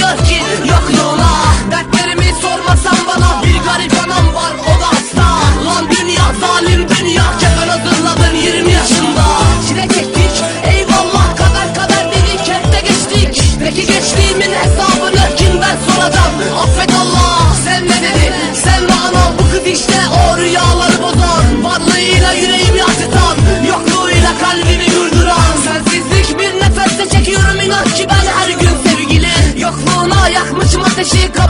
Yetmiyor ki yok yola. Dertlerimi sormasan bana Bir garip anam var o da hasta. Lan dünya zalim dünya Kefen hazırladın 20 yaşında. Çile çektik eyvallah Kader kader dedik hep de geçtik. Peki geçtiğimin hesabını kimden soracağım? Affet Allah Sen ne dedin? Sen ve anam Bu kız işte o rüyaları bozan. Varlığıyla yüreğimi acıtan Yokluğuyla kalbimi yurduran Sensizlik bir nefeste çekiyorum inan ki ben she come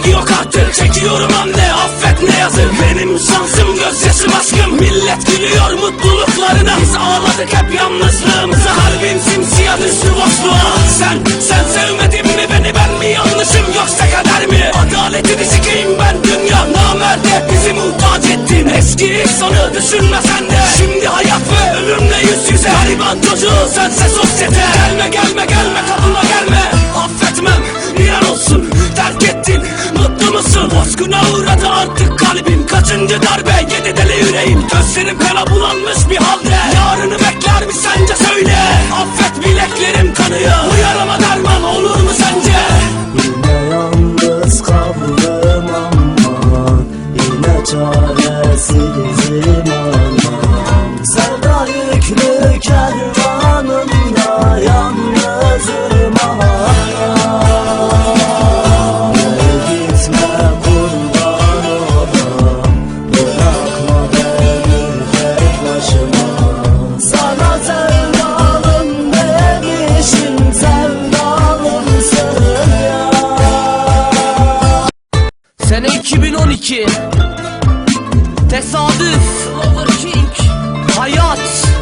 sevgi yok artık Çekiyorum anne affet ne yazık. Benim şansım gözyaşım aşkım. Millet gülüyor mutluluklarına. Biz ağladık hep yalnızlığımıza. Kalbim simsiyah düştü boşluğa. Sen, sen sevmedin mi beni ben mi yanlışım? Yoksa kader mi? Adaletini sikeyim ben dünya namerde. Bizi muhtaç ettin Eski sonu düşünme sen de. Şimdi hayat ve ölümle yüz yüze. Gariban çocuğu sense sosyete. Gelme gelme gelme baskına uğradı artık kalbim. Kaçıncı darbe? Yedi deli yüreğim. Gözlerim kana bulanmış bir halde. Yarını bekler mi sence? Söyle. Affet bileklerim kanıyor. Bu yarama derman olur mu sence? Yine yalnız kaldım aman Yine çaresiz inan 2012 Tesadüf. Overking Hayat.